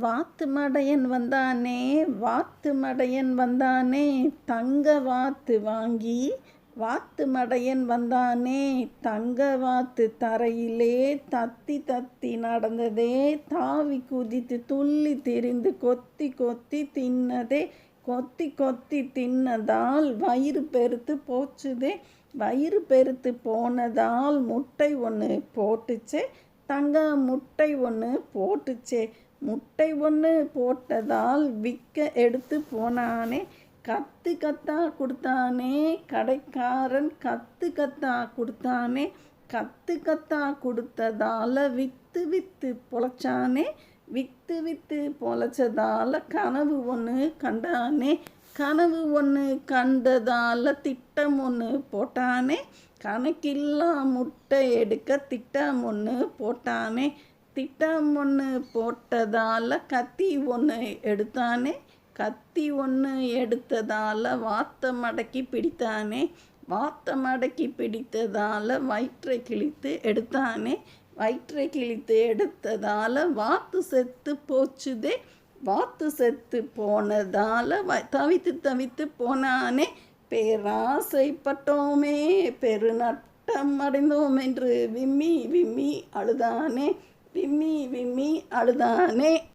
வாத்து மடையன் வந்தானே வாத்து மடையன் வந்தானே தங்க வாத்து வாங்கி வாத்து மடையன் வந்தானே தங்க வாத்து தரையிலே தத்தி தத்தி நடந்ததே தாவி குதித்து துள்ளி திரிந்து கொத்தி கொத்தி தின்னதே கொத்தி கொத்தி தின்னதால் வயிறு பெருத்து போச்சுதே வயிறு பெருத்து போனதால் முட்டை ஒன்று போட்டுச்சே தங்க முட்டை ஒன்று போட்டுச்சே முட்டை ஒன்று போட்டதால் விற்க எடுத்து போனானே கத்து கத்தா கொடுத்தானே கடைக்காரன் கத்து கத்தா கொடுத்தானே கத்து கத்தா கொடுத்ததால விற்று விற்று பொழைச்சானே விற்று விற்று பொழைச்சதால கனவு ஒன்று கண்டானே கனவு ஒன்று கண்டதால திட்டம் ஒன்று போட்டானே கணக்கில்லா முட்டை எடுக்க திட்டம் ஒன்று போட்டானே திட்டம் ஒன்று போட்டதால் கத்தி ஒன்று எடுத்தானே? கத்தி ஒன்று எடுத்ததால் வாத்தை மடக்கி பிடித்தானே? வாத்தை மடக்கி பிடித்ததால் வயிற்றை கிழித்து எடுத்தானே? வயிற்றை கிழித்து எடுத்ததால் வாத்து செத்து போச்சுதே? வாத்து செத்து போனதால் வ தவித்து தவித்து போனானே? பேராசைப்பட்டோமே பெருநட்டம் அடைந்தோம் என்று விம்மி விம்மி அழுதானே? விம்மி விம்மி அழுதானே.